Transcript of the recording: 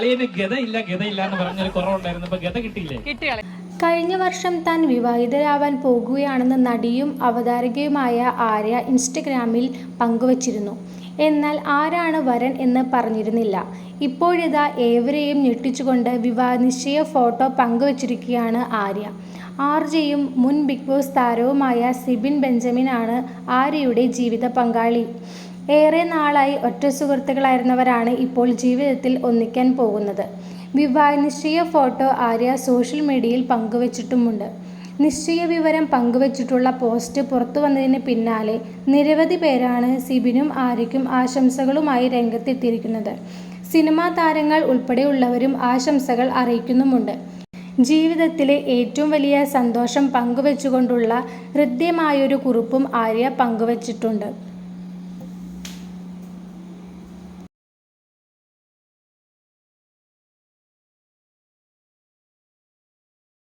അളിയന് ഗതയില്ല ഗതയില്ല എന്ന് പറഞ്ഞൊരു കുറവുണ്ടായിരുന്നു ഇപ്പൊ ഗത കിട്ടിയില്ലേ? കിട്ടിയാളെ കഴിഞ്ഞ വർഷം താൻ വിവാഹിതരാവാൻ പോകുകയാണെന്ന് നടിയും അവതാരകയുമായ ആര്യ ഇൻസ്റ്റഗ്രാമിൽ പങ്കുവച്ചിരുന്നു. എന്നാൽ ആരാണ് വരൻ എന്ന് പറഞ്ഞിരുന്നില്ല. ഇപ്പോഴിതാ ഏവരെയും ഞെട്ടിച്ചുകൊണ്ട് വിവാഹ നിശ്ചയ ഫോട്ടോ പങ്കുവച്ചിരിക്കുകയാണ് ആര്യ. ആർജയും മുൻ ബിഗ് ബോസ് താരവുമായ സിബിൻ ബെഞ്ചമിനാണ് ആര്യയുടെ ജീവിത പങ്കാളി. ഏറെ നാളായി ഒറ്റ സുഹൃത്തുക്കളായിരുന്നവരാണ് ഇപ്പോൾ ജീവിതത്തിൽ ഒന്നിക്കാൻ പോകുന്നത്. വിവാഹ നിശ്ചയ ഫോട്ടോ ആര്യ സോഷ്യൽ മീഡിയയിൽ പങ്കുവച്ചിട്ടുമുണ്ട്. നിശ്ചയ വിവരം പങ്കുവച്ചിട്ടുള്ള പോസ്റ്റ് പുറത്തു വന്നതിന് പിന്നാലെ നിരവധി പേരാണ് സിബിനും ആര്യയ്ക്കും ആശംസകളുമായി രംഗത്തെത്തിയിരിക്കുന്നത്. സിനിമാ താരങ്ങൾ ഉൾപ്പെടെയുള്ളവരും ആശംസകൾ അറിയിക്കുന്നുമുണ്ട്. ജീവിതത്തിലെ ഏറ്റവും വലിയ സന്തോഷം പങ്കുവെച്ചുകൊണ്ടുള്ള ഹൃദ്യമായൊരു കുറിപ്പും ആര്യ പങ്കുവച്ചിട്ടുണ്ട്.